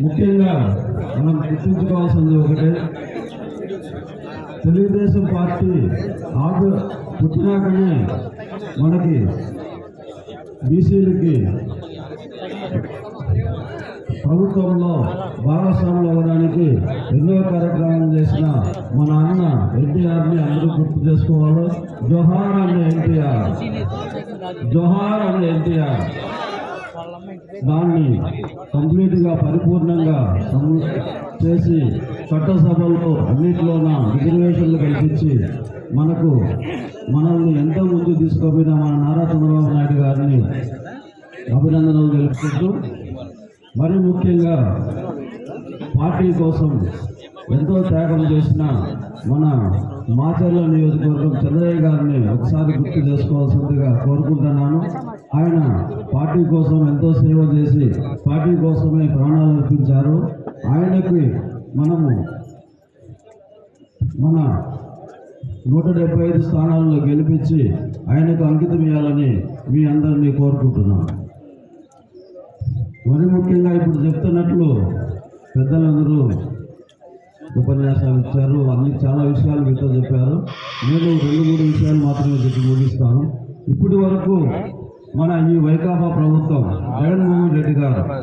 ముఖ్యంగా మనం గుర్తుంచుకోవాల్సింది ఒకటే. తెలుగుదేశం పార్టీ ఆగు పుట్టినాకనే మనకి బీసీలకి ప్రభుత్వంలో భాగస్వాములు అవ్వడానికి ఎన్నో కార్యక్రమాలు చేసిన మన అన్న ఎన్టీఆర్ని అందరూ గుర్తు చేసుకోవాలి. జోహార్ అన్న ఎన్టీఆర్. జోహార్ అన్న ఎన్టీఆర్. దాన్ని కంప్లీట్గా పరిపూర్ణంగా చేసి చట్టసభల్లో అన్నింటిలోన రిజర్వేషన్లు కల్పించి మనకు మనల్ని ఎంతో ముందు తీసుకుపోయిన మన నారా చంద్రబాబు నాయుడు గారిని అభినందనలు తెలుపుకుంటూ మరి ముఖ్యంగా పార్టీ కోసం ఎంతో త్యాగం చేసిన మన మాచర్ల నియోజకవర్గం చంద్రయ్య గారిని ఒకసారి గుర్తు చేసుకోవాల్సిందిగా కోరుకుంటున్నాను. ఆయన పార్టీ కోసం ఎంతో సేవ చేసి పార్టీ కోసమే ప్రాణాలు అర్పించారు. ఆయనకి మనము మన నూట డెబ్బై ఐదు స్థానాల్లో గెలిపించి ఆయనకు అంకితం ఇవ్వాలని మీ అందరినీ కోరుకుంటున్నాను. మరి ముఖ్యంగా ఇప్పుడు చెప్తున్నట్లు పెద్దలందరూ ఉపన్యాసాలు ఇచ్చారు. అన్ని చాలా విషయాలు మీతో చెప్పారు. నేను రెండు మూడు విషయాలు మాత్రమే చెప్పి ముగిస్తాను. ఇప్పటి వరకు మన ఈ వైకాపా ప్రభుత్వం జగన్మోహన్ రెడ్డి గారు